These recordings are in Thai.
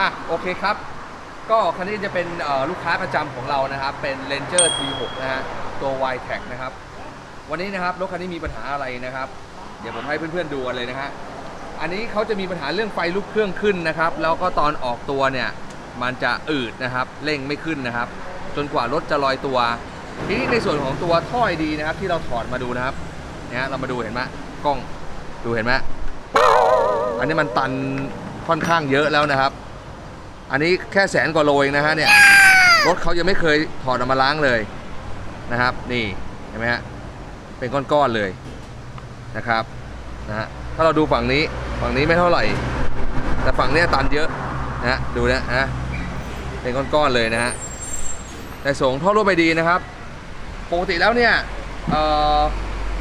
อะโอเคครับ ก็คันนี้จะเป็นลูกค้าประจำของเรานะครับ เป็น Ranger T6 นะฮะตัว y t e c นะครับ วันนี้นะครับรถคันนี้มีปัญหาอะไรนะครับ เดี๋ยวผมให้เพื่อนๆดูกันเลยนะฮะอันนี้เขาจะมีปัญหาเรื่องไฟลุกเครื่องขึ้นนะครับ แล้วก็ตอนออกตัวเนี่ยมันจะอืดนะครับเร่งไม่ขึ้นนะครับ จนกว่ารถจะลอยตัว ทีนี้ในส่วนของตัวท่อยดีนะครับ ที่เราถอดมาดูนะครับเนี่ยเรามาดูเห็นไหมกล้องดูเห็นไหมอันนี้มันตันค่อนข้างเยอะแล้วนะครับ อันนี้แค่แสนกว่าโลเองนะฮะเนี่ยรถเขายังไม่เคยถอดออกมาล้างเลยนะครับ นี่เห็นไหมฮะเป็นก้อนๆเลยนะครับนะฮะถ้าเราดูฝั่งนี้ฝั่งนี้ไม่เท่าไหร่ แต่ฝั่งนี้ตันเยอะนะดูนะฮะเป็นก้อนๆเลยนะฮะแต่ส่งท่อรั่วไปดีนะครับปกติแล้วเนี่ยเอ่อ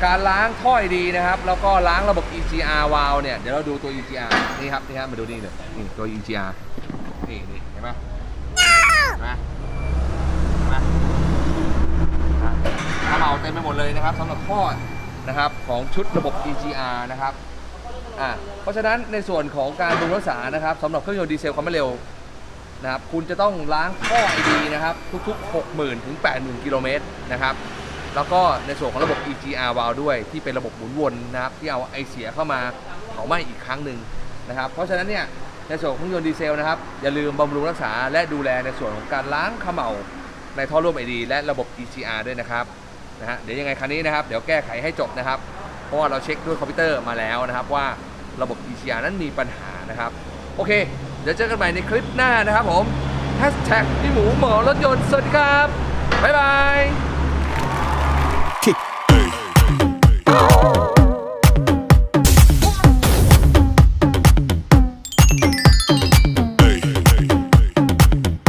การล้างท่อยดีนะครับ แล้วก็ล้างระบบ EGR valve เนี่ย เดี๋ยวเราดูตัว EGR นี่ครับ นี่ครับ มาดูนี่เลยนี่ตัว EGR นี่นี่เห็นไหมเห็นไหมเห็นไหมนะถ้าเราเต็มไปหมดเลยนะครับสำหรับท่อนะครับของชุดระบบ EGR นะครับอ่าเพราะฉะนั้นในส่วนของการบำรุงรักษานะครับสำหรับเครื่องยนต์ดีเซลความเร็วนะครับคุณจะต้องล้างท่อไอดีนะครับทุกๆ 60,000ถึง80,000 กิโลเมตรนะครับแล้วก็ในส่วนของระบบ EGR valve ด้วย ที่เป็นระบบหมุนวนนะครับที่เอาไอเสียเข้ามาเผาไหม้อีกครั้งหนึ่งนะครับเพราะฉะนั้นเนี่ย ในส่วนของเครื่องยนต์ดีเซลนะครับ อย่าลืมบำรุงรักษาและดูแลในส่วนของการล้างเขม่าในท่อร่วมไอดีและระบบ EGR ด้วยนะครับนะฮะเดี๋ยวยังไงคันนี้นะครับ เดี๋ยวแก้ไขให้จบนะครับ เพราะว่าเราเช็คด้วยคอมพิวเตอร์มาแล้วนะครับ ว่าระบบ EGR นั้นมีปัญหานะครับ โอเค เดี๋ยวเจอกันใหม่ในคลิปหน้านะครับผมแฮชแท็กพี่หมูหมอรถยนต์สวัสดีครับบ๊ายบาย